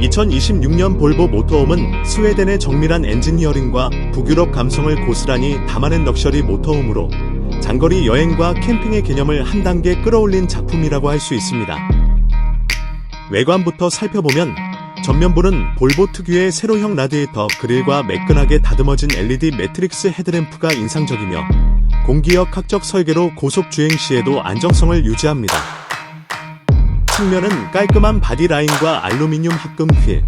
(2026년) 볼보 모터홈은 스웨덴의 정밀한 엔지니어링과 북유럽 감성을 고스란히 담아낸 럭셔리 모터홈으로 장거리 여행과 캠핑의 개념을 한 단계 끌어올린 작품이라고 할 수 있습니다. 외관부터 살펴보면 전면부는 볼보 특유의 세로형 라디에이터 그릴과 매끈하게 다듬어진 LED 매트릭스 헤드램프가 인상적이며 공기역 학적 설계로 고속 주행 시에도 안정성을 유지합니다. 측면은 깔끔한 바디 라인과 알루미늄 합금 휠,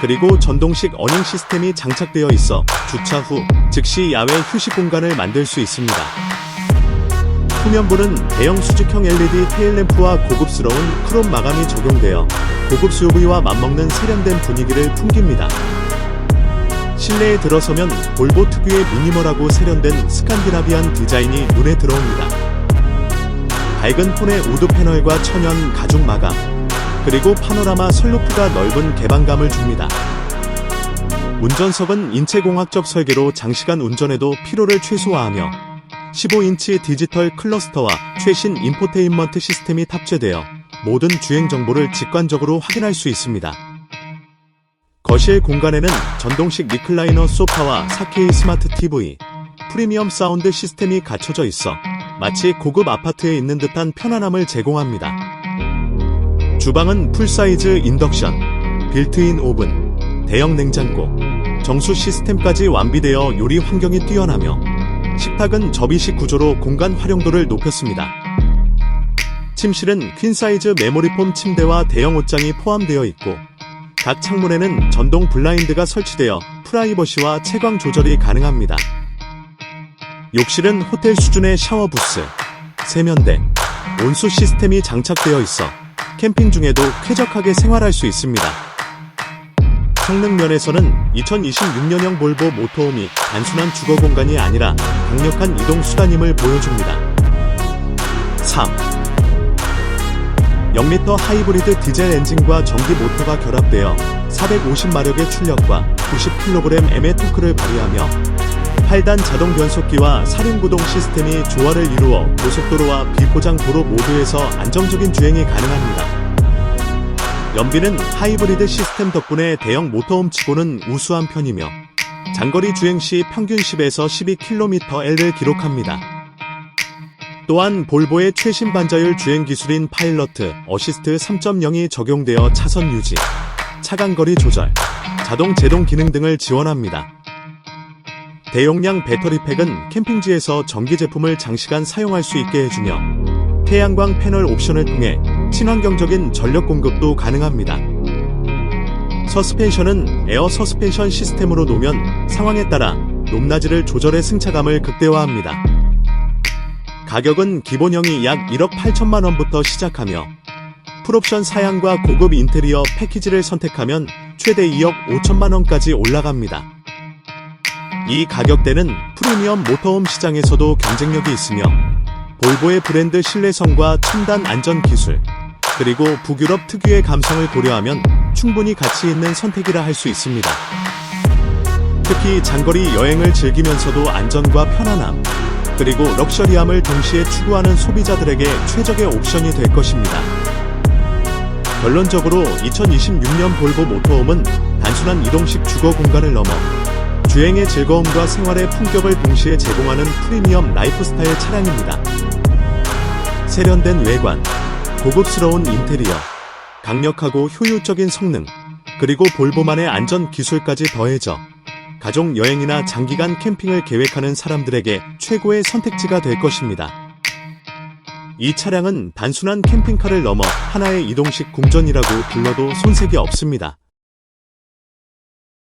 그리고 전동식 어닝 시스템이 장착되어 있어 주차 후 즉시 야외 휴식 공간을 만들 수 있습니다. 후면부는 대형 수직형 LED 테일램프와 고급스러운 크롬 마감이 적용되어 고급 SUV와 맞먹는 세련된 분위기를 풍깁니다. 실내에 들어서면 볼보 특유의 미니멀하고 세련된 스칸디나비안 디자인이 눈에 들어옵니다. 밝은 톤의 우드 패널과 천연 가죽 마감, 그리고 파노라마 선루프가 넓은 개방감을 줍니다. 운전석은 인체공학적 설계로 장시간 운전에도 피로를 최소화하며 15인치 디지털 클러스터와 최신 인포테인먼트 시스템이 탑재되어 모든 주행 정보를 직관적으로 확인할 수 있습니다. 거실 공간에는 전동식 리클라이너 소파와 4K 스마트 TV, 프리미엄 사운드 시스템이 갖춰져 있어 마치 고급 아파트에 있는 듯한 편안함을 제공합니다. 주방은 풀사이즈 인덕션, 빌트인 오븐, 대형 냉장고, 정수 시스템까지 완비되어 요리 환경이 뛰어나며 식탁은 접이식 구조로 공간 활용도를 높였습니다. 침실은 퀸사이즈 메모리폼 침대와 대형 옷장이 포함되어 있고 각 창문에는 전동 블라인드가 설치되어 프라이버시와 채광 조절이 가능합니다. 욕실은 호텔 수준의 샤워 부스, 세면대, 온수 시스템이 장착되어 있어 캠핑 중에도 쾌적하게 생활할 수 있습니다. 성능 면에서는 2026년형 볼보 모터홈이 단순한 주거 공간이 아니라 강력한 이동 수단임을 보여줍니다. 3. 0m 하이브리드 디젤 엔진과 전기 모터가 결합되어 450마력의 출력과 90kg의 토크를 발휘하며 8단 자동 변속기와 사륜구동 시스템이 조화를 이루어 고속도로와 비포장 도로 모두에서 안정적인 주행이 가능합니다. 연비는 하이브리드 시스템 덕분에 대형 모터홈 치고는 우수한 편이며 장거리 주행 시 평균 10에서 12km를 기록합니다. 또한 볼보의 최신 반자율 주행 기술인 파일러트 어시스트 3.0이 적용되어 차선 유지, 차간거리 조절, 자동 제동 기능 등을 지원합니다. 대용량 배터리팩은 캠핑지에서 전기 제품을 장시간 사용할 수 있게 해주며 태양광 패널 옵션을 통해 친환경적인 전력 공급도 가능합니다. 서스펜션은 에어 서스펜션 시스템으로 놓으면 상황에 따라 높낮이를 조절해 승차감을 극대화합니다. 가격은 기본형이 약 1억 8천만 원부터 시작하며 풀옵션 사양과 고급 인테리어 패키지를 선택하면 최대 2억 5천만 원까지 올라갑니다. 이 가격대는 프리미엄 모터홈 시장에서도 경쟁력이 있으며 볼보의 브랜드 신뢰성과 첨단 안전 기술, 그리고 북유럽 특유의 감성을 고려하면 충분히 가치 있는 선택이라 할 수 있습니다. 특히 장거리 여행을 즐기면서도 안전과 편안함, 그리고 럭셔리함을 동시에 추구하는 소비자들에게 최적의 옵션이 될 것입니다. 결론적으로 2026년 볼보 모터홈은 단순한 이동식 주거 공간을 넘어 주행의 즐거움과 생활의 품격을 동시에 제공하는 프리미엄 라이프스타일 차량입니다. 세련된 외관, 고급스러운 인테리어, 강력하고 효율적인 성능, 그리고 볼보만의 안전 기술까지 더해져 가족 여행이나 장기간 캠핑을 계획하는 사람들에게 최고의 선택지가 될 것입니다. 이 차량은 단순한 캠핑카를 넘어 하나의 이동식 궁전이라고 불러도 손색이 없습니다.